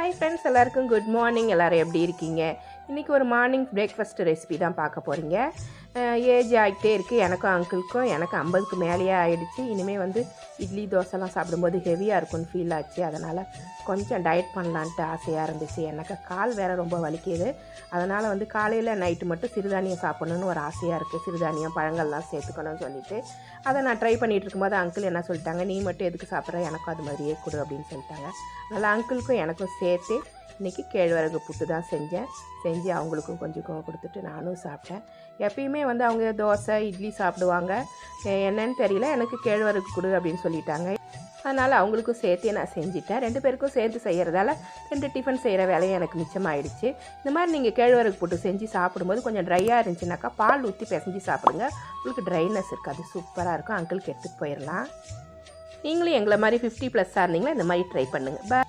Hi friends எல்லாருக்கும் good morning எல்லோரும் எப்படி இருக்கீங்க? இன்றைக்கி ஒரு மார்னிங் பிரேக்ஃபாஸ்ட் ரெசிபி தான் பார்க்க போகிறீங்க ஏஜ் ஆகிட்டே இருக்குது எனக்கும் அங்கிளுக்கும் எனக்கு ஐம்பதுக்கு மேலேயே ஆகிடுச்சு இனிமேல் வந்து இட்லி தோசைலாம் சாப்பிடும்போது ஹெவியாக இருக்கும்னு ஃபீல் ஆச்சு. அதனால் கொஞ்சம் டயட் பண்ணலான்ட்டு ஆசையாக இருந்துச்சு. எனக்கு கால் வேறு ரொம்ப வலிக்குது. அதனால் வந்து காலையில் நைட்டு மட்டும் சிறுதானியம் சாப்பிட்ணுன்னு ஒரு ஆசையாக இருக்குது சிறுதானியம் பழங்கள்லாம் சேர்த்துக்கணும்னு சொல்லிட்டு. அதை நான் ட்ரை பண்ணிகிட்டு இருக்கும்போது அங்கிள் என்ன சொல்லிட்டாங்க நீ மட்டும் எதுக்கு சாப்பிட்ற? எனக்கும் அது மாதிரியே கொடு அப்படின்னு சொல்லிட்டாங்க. அதனால் அங்கிளுக்கும் எனக்கும் சேர்த்து இன்றைக்கி கேழ்வரகு புட்டு தான் செஞ்சேன். செஞ்சு அவங்களுக்கும் கொஞ்சம் கொடுத்துட்டு நானும் சாப்பிட்டேன். எப்பயுமே வந்து அவங்க தோசை இட்லி சாப்பிடுவாங்க. என்னன்னு தெரியல. எனக்கு கேழ்வரகு கொடு அப்படின்னு சொல்லிட்டாங்க. அதனால் அவங்களுக்கும் சேர்த்தே நான் செஞ்சிட்டேன். ரெண்டு பேருக்கும் சேர்த்து செய்கிறதால ரெண்டு டிஃபன் செய்கிற வேலையும் எனக்கு மிச்சமாயிடுச்சு. இந்த மாதிரி நீங்கள் கேழ்வரகு புட்டு செஞ்சு சாப்பிடும்போது கொஞ்சம் ட்ரையாக இருந்துச்சுனாக்கா பால் ஊற்றி பிசைஞ்சு சாப்பிடுங்க. உங்களுக்கு ட்ரைனஸ் இருக்காது. சூப்பராக இருக்கும். அங்கிளுக்கு எடுத்துகிட்டு போயிடலாம் நீங்களும் எங்களை மாதிரி ஃபிஃப்டி ப்ளஸ்ஸாக இருந்தீங்களா இந்த மாதிரி ட்ரை பண்ணுங்கள் பா